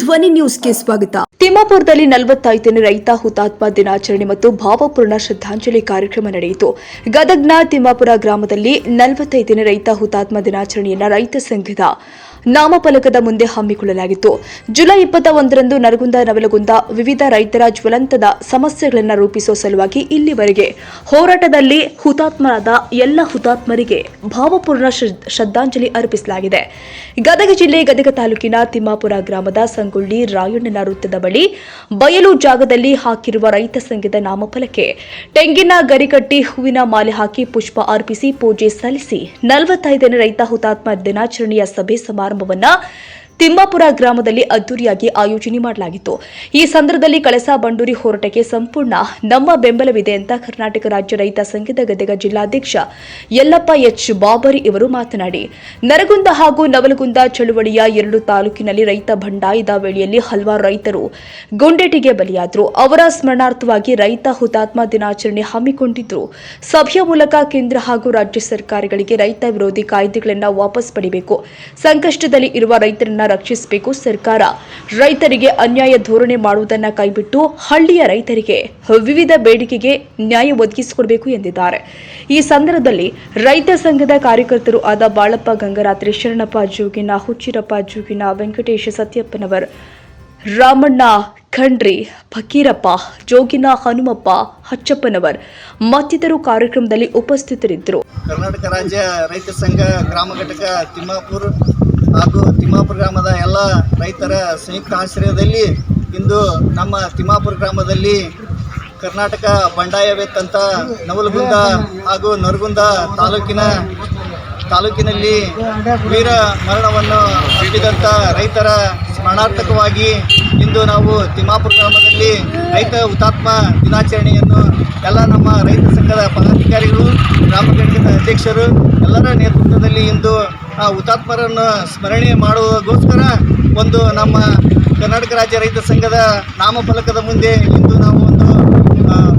ಧ್ವನಿ ನ್ಯೂಸ್ಗೆ ಸ್ವಾಗತ. ತಿಮ್ಮಾಪುರದಲ್ಲಿ ನಲವತ್ತೈದನೇ ರೈತ ಹುತಾತ್ಮ ದಿನಾಚರಣೆ ಮತ್ತು ಭಾವಪೂರ್ಣ ಶ್ರದ್ಧಾಂಜಲಿ ಕಾರ್ಯಕ್ರಮ ನಡೆಯಿತು. ಗದಗ್ನ ತಿಮ್ಮಾಪುರ ಗ್ರಾಮದಲ್ಲಿ ನಲವತ್ತೈದನೇ ರೈತ ಹುತಾತ್ಮ ದಿನಾಚರಣೆಯನ್ನ ರೈತ ಸಂಘದ ನಾಮಫಲಕದ ಮುಂದೆ ಹಮ್ಮಿಕೊಳ್ಳಲಾಗಿತ್ತು. ಜುಲೈ ಇಪ್ಪತ್ತ ಒಂದರಂದು ನರಗುಂದ ನವಲಗುಂದ ವಿವಿಧ ರೈತರ ಜ್ವಲಂತದ ಸಮಸ್ಯೆಗಳನ್ನು ರೂಪಿಸುವ ಸಲುವಾಗಿ ಇಲ್ಲಿವರೆಗೆ ಹೋರಾಟದಲ್ಲಿ ಹುತಾತ್ಮರಾದ ಎಲ್ಲ ಹುತಾತ್ಮರಿಗೆ ಭಾವಪೂರ್ಣ ಶ್ರದ್- ಶ್ರದ್ಧಾಂಜಲಿ ಅರ್ಪಿಸಲಾಗಿದೆ. ಗದಗ ಜಿಲ್ಲೆ ಗದಗ ತಾಲೂಕಿನ ತಿಮ್ಮಾಪುರ ಗ್ರಾಮದ ಸಂಗೊಳ್ಳಿ ರಾಯಣ್ಣನ ವೃತ್ತದ ಬಳಿ ಬಯಲು ಜಾಗದಲ್ಲಿ ಹಾಕಿರುವ ರೈತ ಸಂಘದ ನಾಮಫಲಕ್ಕೆ ತೆಂಗಿನ ಗರಿಕಟ್ಟಿ ಹೂವಿನ ಮಾಲೆ ಹಾಕಿ ಪುಷ್ಪ ಅರ್ಪಿಸಿ ಪೂಜೆ ಸಲ್ಲಿಸಿ ನಲವತ್ತೈದನೇ ರೈತ ಹುತಾತ್ಮ ದಿನಾಚರಣೆಯ ಸಭೆ ಸಮಾರಂಭವನ್ನ ತಿಮ್ಮಾಪುರ ಗ್ರಾಮದಲ್ಲಿ ಅದ್ದೂರಿಯಾಗಿ ಆಯೋಜನೆ ಮಾಡಲಾಗಿತ್ತು. ಈ ಸಂದರ್ಭದಲ್ಲಿ ಕಳಸಾ ಬಂಡೂರಿ ಹೋರಾಟಕ್ಕೆ ಸಂಪೂರ್ಣ ನಮ್ಮ ಬೆಂಬಲವಿದೆ ಅಂತ ಕರ್ನಾಟಕ ರಾಜ್ಯ ರೈತ ಸಂಘದ ಗದಗ ಜಿಲ್ಲಾಧ್ಯಕ್ಷ ಯಲ್ಲಪ್ಪ ಎಚ್ ಬಾಬರಿ ಇವರು ಮಾತನಾಡಿ. ನರಗುಂದ ಹಾಗೂ ನವಲಗುಂದ ಚಳುವಳಿಯ ಎರಡು ತಾಲೂಕಿನಲ್ಲಿ ರೈತ ಬಂಡಾಯದ ವೇಳೆಯಲ್ಲಿ ಹಲವಾರು ರೈತರು ಗುಂಡೇಟಿಗೆ ಬಲಿಯಾದರು. ಅವರ ಸ್ಮರಣಾರ್ಥವಾಗಿ ರೈತ ಹುತಾತ್ಮ ದಿನಾಚರಣೆ ಹಮ್ಮಿಕೊಂಡಿದ್ರು. ಸಭೆಯ ಮೂಲಕ ಕೇಂದ್ರ ಹಾಗೂ ರಾಜ್ಯ ಸರ್ಕಾರಗಳಿಗೆ ರೈತ ವಿರೋಧಿ ಕಾಯ್ದೆಗಳನ್ನು ವಾಪಸ್ ಪಡಿಬೇಕು. ಸಂಕಷ್ಟದಲ್ಲಿ ಇರುವ ರೈತರನ್ನ ರಕ್ಷಿಸಬೇಕು ಸರ್ಕಾರ. ರೈತರಿಗೆ ಅನ್ಯಾಯ ಧೋರಣೆ ಮಾಡುವುದನ್ನ ಕೈಬಿಟ್ಟು ಹಳ್ಳಿಯ ರೈತರಿಗೆ ವಿವಿಧ ಬೇಡಿಕೆಗೆ ನ್ಯಾಯ ಒದಗಿಸಿಕೊಡಬೇಕು ಎಂದಿದ್ದಾರೆ. ಈ ಸಂದರ್ಭದಲ್ಲಿ ರೈತ ಸಂಘದ ಕಾರ್ಯಕರ್ತರು ಆದ ಬಾಳಪ್ಪ ಗಂಗರಾತ್ರಿ, ಶರಣಪ್ಪ ಜೋಗಿನ, ಹುಚ್ಚಿರಪ್ಪ ಜೋಗಿನ, ವೆಂಕಟೇಶ ಸತ್ಯಪ್ಪನವರ್, ರಾಮಣ್ಣ ಖಂಡ್ರಿ, ಫಕೀರಪ್ಪ ಜೋಗಿನ, ಹನುಮಪ್ಪ ಹಚ್ಚಪ್ಪನವರ್ ಮತ್ತಿತರರು ಕಾರ್ಯಕ್ರಮದಲ್ಲಿ ಉಪಸ್ಥಿತರಿದ್ದರು. ಕರ್ನಾಟಕ ರಾಜ್ಯ ರೈತ ಸಂಘ, ಗ್ರಾಮ ಘಟಕ ತಿಮ್ಮಾಪುರ ಹಾಗೂ ತಿಮ್ಮಾಪುರ ಗ್ರಾಮದ ಎಲ್ಲ ರೈತರ ಸಂಯುಕ್ತ ಆಶ್ರಯದಲ್ಲಿ ಇಂದು ನಮ್ಮ ತಿಮ್ಮಾಪುರ ಗ್ರಾಮದಲ್ಲಿ ಕರ್ನಾಟಕ ಬಂಡಾಯವೆತ್ತಂತ ನವಲಗುಂದ ಹಾಗೂ ನರಗುಂದ ತಾಲೂಕಿನ ತಾಲೂಕಿನಲ್ಲಿ ವೀರ ಮರಣವನ್ನು ಹಿಡಿದಂಥ ರೈತರ ಸ್ಮರಣಾರ್ಥಕವಾಗಿ ಇಂದು ನಾವು ತಿಮ್ಮಾಪುರ ಗ್ರಾಮದಲ್ಲಿ ರೈತ ಹುತಾತ್ಮ ದಿನಾಚರಣೆಯನ್ನು ಎಲ್ಲ ನಮ್ಮ ರೈತ ಸಂಘದ ಪದಾಧಿಕಾರಿಗಳು, ಗ್ರಾಮ ಘಟಕದ ಅಧ್ಯಕ್ಷರು ಎಲ್ಲರ ನೇತೃತ್ವದಲ್ಲಿ ಇಂದು ಆ ಹುತಾತ್ಮರನ್ನು ಸ್ಮರಣೆ ಮಾಡುವುದಕ್ಕೋಸ್ಕರ ಒಂದು ನಮ್ಮ ಕರ್ನಾಟಕ ರಾಜ್ಯ ರೈತ ಸಂಘದ ನಾಮಫಲಕದ ಮುಂದೆ ಇಂದು ನಾವು ಒಂದು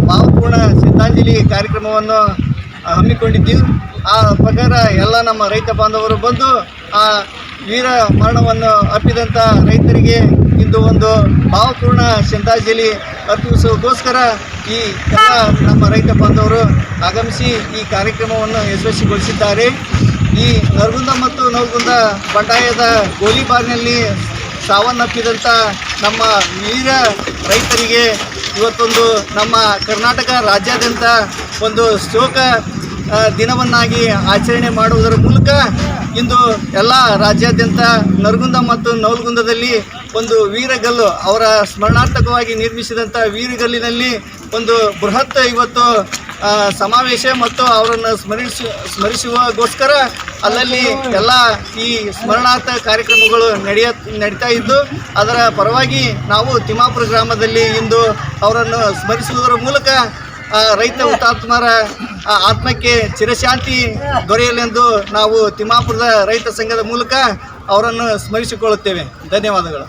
ಭಾವಪೂರ್ಣ ಶ್ರದ್ಧಾಂಜಲಿ ಕಾರ್ಯಕ್ರಮವನ್ನು ಹಮ್ಮಿಕೊಂಡಿದ್ದೀವಿ. ಆ ಪ್ರಕಾರ ಎಲ್ಲ ನಮ್ಮ ರೈತ ಬಾಂಧವರು ಬಂದು ಆ ವೀರ ಮರಣವನ್ನು ಅಪ್ಪಿದಂಥ ರೈತರಿಗೆ ಇಂದು ಒಂದು ಭಾವಪೂರ್ಣ ಶ್ರದ್ಧಾಂಜಲಿ ಅರ್ಪಿಸುವುದಕ್ಕೋಸ್ಕರ ಈ ಎಲ್ಲ ನಮ್ಮ ರೈತ ಬಾಂಧವರು ಆಗಮಿಸಿ ಈ ಕಾರ್ಯಕ್ರಮವನ್ನು ಯಶಸ್ವಿಗೊಳಿಸಿದ್ದಾರೆ. ಈ ನರಗುಂದ ಮತ್ತು ನವಗುಂದ ಬಂಡಾಯದ ಗೋಲಿಬಾರ್ನಲ್ಲಿ ಸಾವನ್ನಪ್ಪಿದಂಥ ನಮ್ಮ ವೀರ ರೈತರಿಗೆ ಇವತ್ತೊಂದು ನಮ್ಮ ಕರ್ನಾಟಕ ರಾಜ್ಯಾದ್ಯಂತ ಒಂದು ಶೋಕ ದಿನವನ್ನಾಗಿ ಆಚರಣೆ ಮಾಡುವುದರ ಮೂಲಕ ಇಂದು ಎಲ್ಲ ರಾಜ್ಯಾದ್ಯಂತ ನರಗುಂದ ಮತ್ತು ನವಲಗುಂದದಲ್ಲಿ ಒಂದು ವೀರಗಲ್ಲು ಅವರ ಸ್ಮರಣಾರ್ಥಕವಾಗಿ ನಿರ್ಮಿಸಿದಂಥ ವೀರಗಲ್ಲಿನಲ್ಲಿ ಒಂದು ಬೃಹತ್ ಇವತ್ತು ಸಮಾವೇಶ ಮತ್ತು ಅವರನ್ನು ಸ್ಮರಿಸಿ, ಸ್ಮರಿಸುವಗೋಸ್ಕರ ಅಲ್ಲಲ್ಲಿ ಎಲ್ಲ ಈ ಸ್ಮರಣಾರ್ಥ ಕಾರ್ಯಕ್ರಮಗಳು ನಡೆಯ, ನಡೀತಾ ಇದ್ದು, ಅದರ ಪರವಾಗಿ ನಾವು ತಿಮ್ಮಾಪುರ ಗ್ರಾಮದಲ್ಲಿ ಇಂದು ಅವರನ್ನು ಸ್ಮರಿಸುವುದರ ಮೂಲಕ ರೈತ ಹುತಾತ್ಮರ ಆತ್ಮಕ್ಕೆ ಚಿರಶಾಂತಿ ದೊರೆಯಲೆಂದು ನಾವು ತಿಮ್ಮಾಪುರದ ರೈತ ಸಂಘದ ಮೂಲಕ ಅವರನ್ನು ಸ್ಮರಿಸಿಕೊಳ್ಳುತ್ತೇವೆ. ಧನ್ಯವಾದಗಳು.